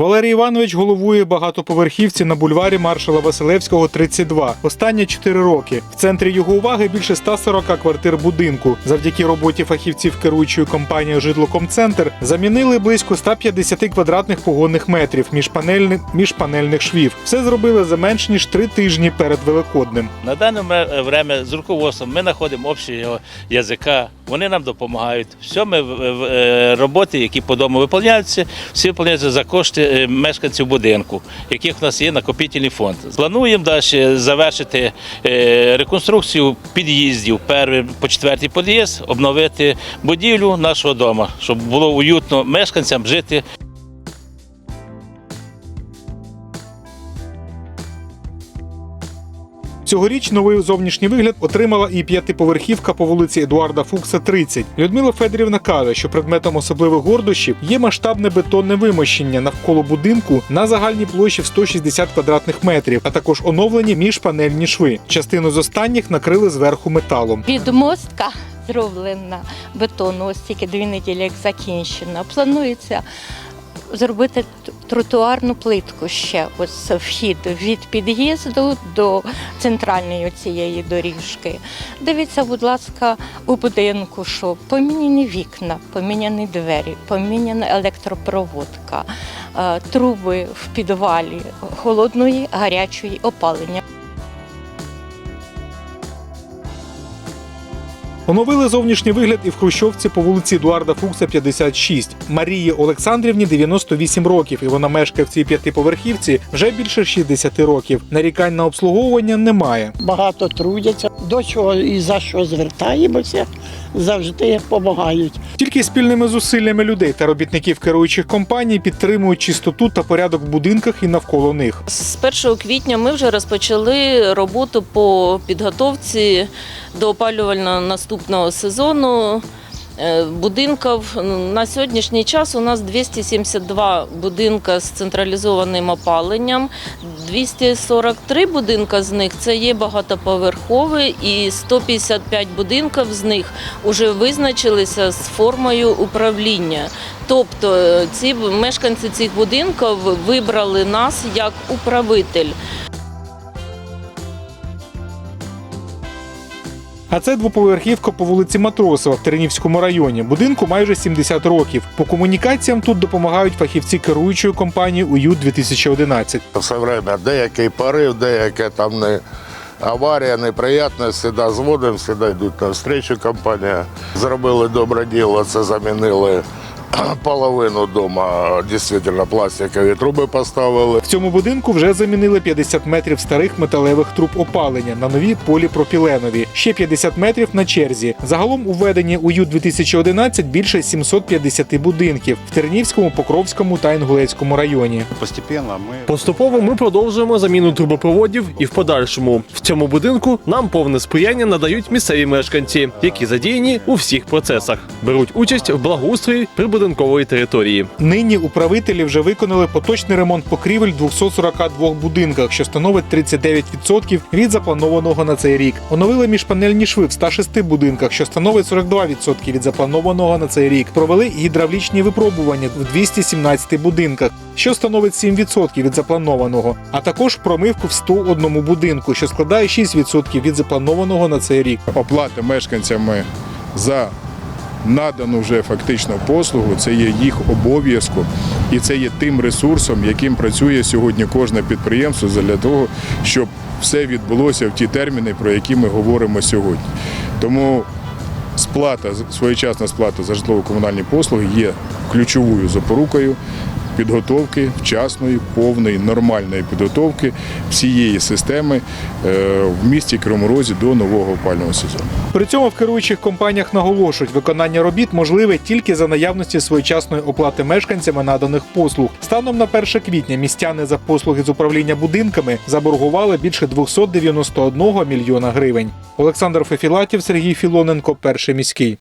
Валерій Іванович головує багатоповерхівці на бульварі маршала Василевського, 32. Останні 4 роки. В центрі його уваги більше 140 квартир будинку. Завдяки роботі фахівців керуючої компанією Житлокомцентр замінили близько 150 квадратних погонних метрів міжпанельних, міжпанельних швів. Все зробили за менш ніж три тижні перед Великоднем. На дане ме- время з руководством ми знаходимо общого язика, вони нам допомагають. Все ми е, роботи, які по дому виконуються, всі виконуються за кошти е, мешканців будинку, яких у нас є накопітельний фонд. Плануємо далі завершити е, реконструкцію під'їздів. Перший по четвертий під'їзд, обновити будівлю нашого дому, щоб було уютно мешканцям жити Цьогоріч новий зовнішній вигляд отримала і п'ятиповерхівка по вулиці Едуарда Фукса, 30. Людмила Федорівна каже, що предметом особливих гордощів є масштабне бетонне вимощення навколо будинку на загальній площі в 160 квадратних метрів, а також оновлені міжпанельні шви. Частину з останніх накрили зверху металом. Підмостка зроблена бетону, ось тільки дві неділі як закінчена. Планується зробити тротуарну плитку ще. Ось вхід від під'їзду до центральної цієї доріжки. Дивіться, будь ласка, у будинку, що поміняні вікна, поміняні двері, поміняна електропроводка, е, труби в підвалі, холодної, гарячої опалення. Оновили зовнішній вигляд і в Хрущовці по вулиці Едуарда Фукса, 56. Марії Олександрівні 98 років, і вона мешкає в цій п'ятиповерхівці вже більше 60 років. Нарікань на обслуговування немає. багато трудяться. До чого і за що звертаємося, завжди допомагають. Тільки спільними зусиллями людей та робітників керуючих компаній підтримують чистоту та порядок в будинках і навколо них. З 1 квітня ми вже розпочали роботу по підготовці до опалювального наступного сезону. е, Будинків на сьогоднішній час у нас 272 будинка з централізованим опаленням. 243 будинка з них це є багатоповерхові, і 155 будинків з них вже визначилися з формою управління. Тобто е, ці мешканці цих будинків вибрали нас як управитель. А це двоповерхівка по вулиці Матросова в Тернівському районі. Будинку майже 70 років. По комунікаціям тут допомагають фахівці керуючої компанії УЮ 2011 Все время деякий порив, деяке там не аварія, неприятності, да, зводимо, сюди йдуть на встречу компанія. Зробили добре діло, це замінили половину дома, дійсно пластикові труби поставили. В цьому будинку вже замінили 50 метрів старих металевих труб опалення на нові поліпропіленові. Ще 50 метрів на черзі. Загалом у веденні УЮ 2011 більше 750 будинків в Тернівському, Покровському та Інгулецькому районі. Постепенно ми Поступово ми продовжуємо заміну трубопроводів і в подальшому в цьому будинку нам повне сприяння надають місцеві мешканці, які задіяні у всіх процесах, беруть участь в благоустрої прибудинкової території. Нині управителі вже виконали поточний ремонт покрівель в 242 будинках, що становить 39% від запланованого на цей рік. Оновили міжпанельні шви в 106 будинках, що становить 42% від запланованого на цей рік. Провели гідравлічні випробування в 217 будинках, що становить 7% від запланованого, а також промивку в 101 будинку, що складає 6% від запланованого на цей рік. оплати мешканцями за надану вже фактично послугу, це є їх обов'язком і це є тим ресурсом, яким працює сьогодні кожне підприємство для того, щоб все відбулося в ті терміни, про які ми говоримо сьогодні. Тому сплата, своєчасна сплата за житлово-комунальні послуги є ключовою запорукою підготовки вчасної, повної, нормальної підготовки всієї системи е, в місті Кривому Розі до нового опального сезону. При цьому в керуючих компаніях наголошують, виконання робіт можливе тільки за наявності своєчасної оплати мешканцями наданих послуг. Станом на 1 квітня містяни за послуги з управління будинками заборгували більше 291 мільйона гривень. Олександр Фефілатів, Сергій Філоненко, перший міський.